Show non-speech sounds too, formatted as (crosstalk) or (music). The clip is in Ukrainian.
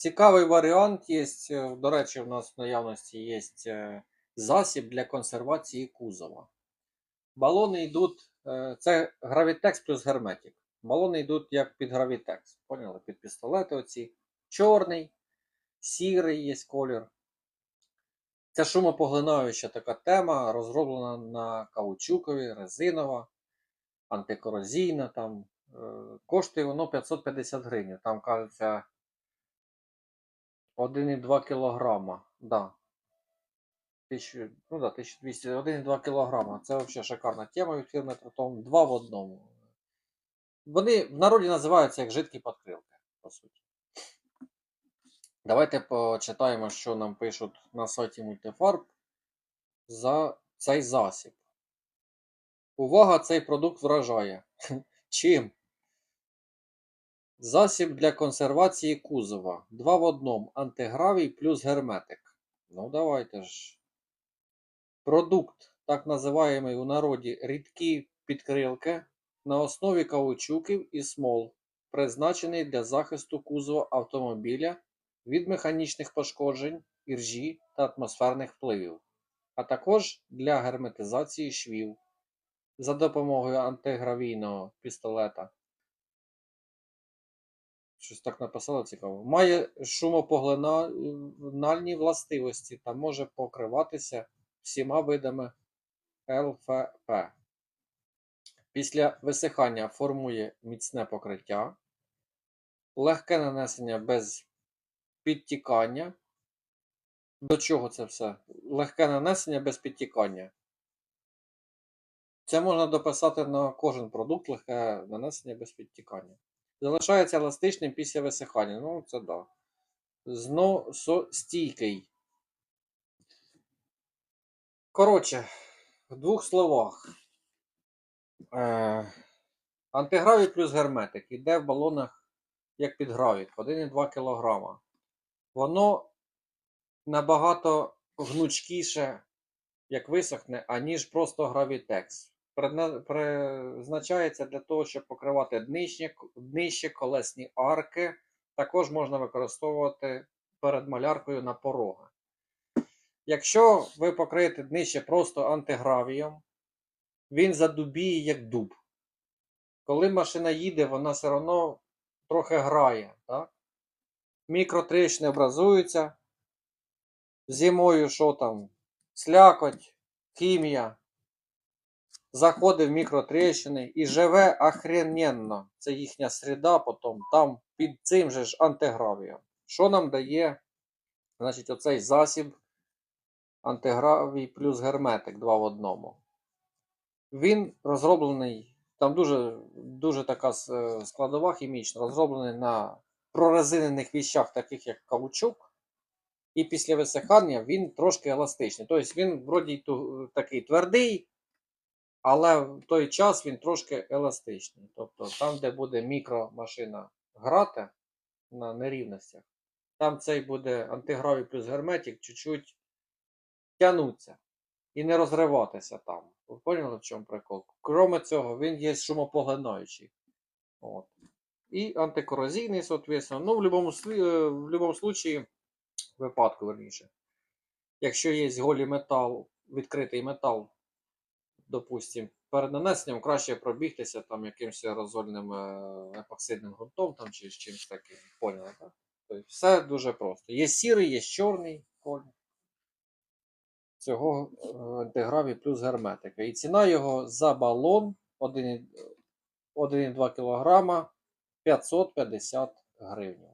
Цікавий варіант є. е, До речі, в нас в наявності є е, засіб для консервації кузова. Балони йдуть, е, це гравітекс плюс герметик. Балони йдуть як під гравітекс. Поняли? Під пістолети оці. Чорний, сірий є колір. Це шумопоглинаюча така тема, розроблена на каучукові, резинова, антикорозійна. Там, коштує воно 550 гривень. Там кажеться 1,2 кілограма. Да. Тисячу- ну да, 1200, 1,2 кілограма. Це взагалі шикарна тема від фірми Тротон. Два в одному. Вони в народі називаються як жидкі подкрилки, по суті. Давайте почитаємо, що нам пишуть на сайті Мультифарб за цей засіб. Увага, цей продукт вражає. (laughs) Чим? Засіб для консервації кузова. Два в одному. Антигравій плюс герметик. Ну, давайте ж. Продукт, так називаємий у народі рідкі підкрилки на основі каучуків і смол, призначений для захисту кузова автомобіля від механічних пошкоджень, іржі та атмосферних впливів, а також для герметизації швів за допомогою антигравійного пістолета. Щось так написало цікаво. Має шумопоглинальні властивості та може покриватися всіма видами ЛФП. Після висихання формує міцне покриття, легке нанесення без підтікання. До чого це все? Легке нанесення без підтікання. Це можна дописати на кожен продукт легке нанесення без підтікання. Залишається еластичним після висихання. Ну, це да. Зносостійкий. Коротше, в двох словах. Е, антигравій плюс герметик іде в балонах як під гравік 1,2 кг. Воно набагато гнучкіше, як висохне, аніж просто гравітекс. Призначається для того, щоб покривати днище, днище колесні арки. Також можна використовувати перед маляркою на пороги. Якщо ви покриєте днище просто антигравієм, він задубіє як дуб. Коли машина їде, вона все одно трохи грає. Так? Мікротріщини образуються. Зимою що там? Слякоть, хімія. Заходить в мікротріщини і живе охрененно. Це їхня среда, потім там під цим же ж антигравієм. Що нам дає значить, оцей засіб антигравій плюс герметик 2 в одному? Він розроблений, там дуже, дуже така е, складова хімічна, розроблений на прорезинених віщах, таких як каучук. І після висихання він трошки еластичний. Тобто він вроді такий твердий, але в той час він трошки еластичний. Тобто там, де буде мікромашина грати на нерівностях, там цей буде антигравій плюс герметик чуть-чуть тягнуться і не розриватися там. Ви поняли, в чому прикол? Кроме цього, він є шумопоглинаючий. От. І антикорозійний, соответственно. Ну, в будь-якому в любому случаї, випадку, верніше. Якщо є голий метал, відкритий метал, допустим, перед нанесенням краще пробігтися там якимось аерозольним е, епоксидним ґрунтом там, чи чимось таким. Поняли, так? Тобто все дуже просто. Є сірий, є чорний колір цього е, антиграві плюс герметика. І ціна його за балон 1,2 кг 550 гривень.